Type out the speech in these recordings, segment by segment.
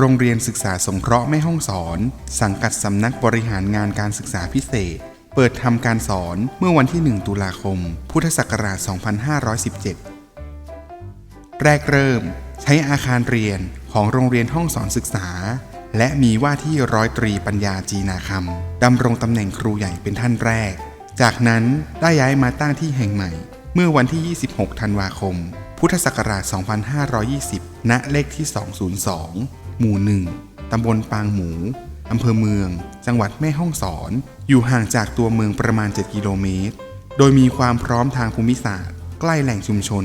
โรงเรียนศึกษาสงเคราะห์แม่ห้องสอน สังกัดสำนักบริหารงานการศึกษาพิเศษ เปิดทำการสอนเมื่อวันที่ 1 ตุลาคม พุทธศักราช 2517 แรกเริ่ม ใช้อาคารเรียนของโรงเรียนห้องสอนศึกษา และมีว่าที่ร้อยตรีปัญญาจีนาคำดำรงตำแหน่งครูใหญ่เป็นท่านแรก จากนั้นได้ย้ายมาตั้งที่แห่งใหม่ เมื่อวันที่ 26 ธันวาคม พุทธศักราช 2520 ณ เลขที่ 202 หมู่1ตำบลปางหมู อำเภอเมือง จังหวัดแม่ฮ่องสอน อยู่ห่างจากตัวเมืองประมาณ 7 กิโลเมตร โดยมีความพร้อมทางภูมิศาสตร์ ใกล้แหล่งชุมชน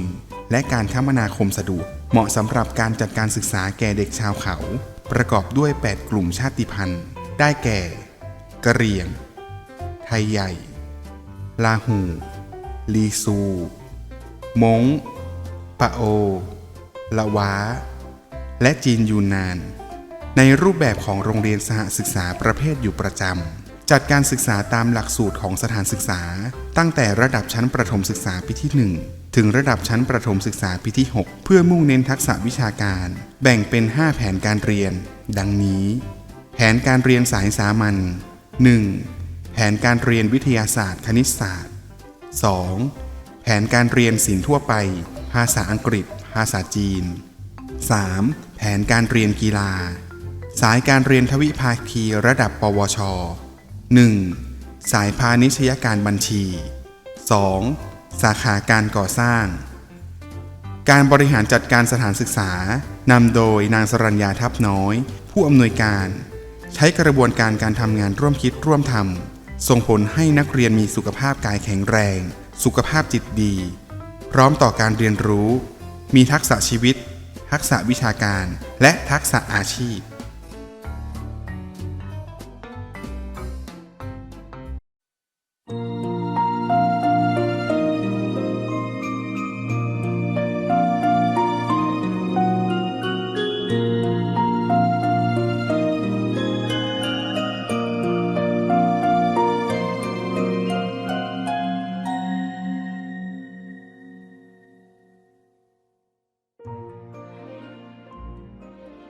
และการคมนาคมสะดวก เหมาะสำหรับการจัดการศึกษาแก่เด็กชาวเขา ประกอบด้วย 8 กลุ่มชาติพันธุ์ ได้แก่ กะเหรี่ยง ไทยใหญ่ ลาหู ลีซู มงปะโอ ละวา และจีนยูนนาน ในรูปแบบของโรงเรียนสหศึกษาประเภทอยู่ประจำ จัดการศึกษาตามหลักสูตรของสถานศึกษา ตั้งแต่ระดับชั้นประถมศึกษาปีที่ 1 ถึงระดับชั้นประถมศึกษาปีที่ 6 เพื่อมุ่งเน้นทักษะวิชาการ แบ่งเป็น 5 แผนการเรียน ดังนี้ แผนการเรียนสายสามัญ 1. แผนการเรียนวิทยาศาสตร์คณิตศาสตร์ 2. แผนการเรียนศิลป์ทั่วไป ภาษาอังกฤษ ภาษาจีน 3. แผนการเรียนกีฬา สายการเรียนทวิภาคีระดับ ปวช 1. สายพาณิชยการบัญชี 2. สาขาการก่อสร้าง การบริหารจัดการสถานศึกษานำโดยนางสรัญญาทับน้อย ผู้อำนวยการ ใช้กระบวนการการทำงานร่วมคิดร่วมทำส่งผลให้นักเรียนมีสุขภาพกายแข็งแรง สุขภาพจิตดี พร้อมต่อการเรียนรู้ มีทักษะชีวิต ทักษะวิชาการ และทักษะอาชีพ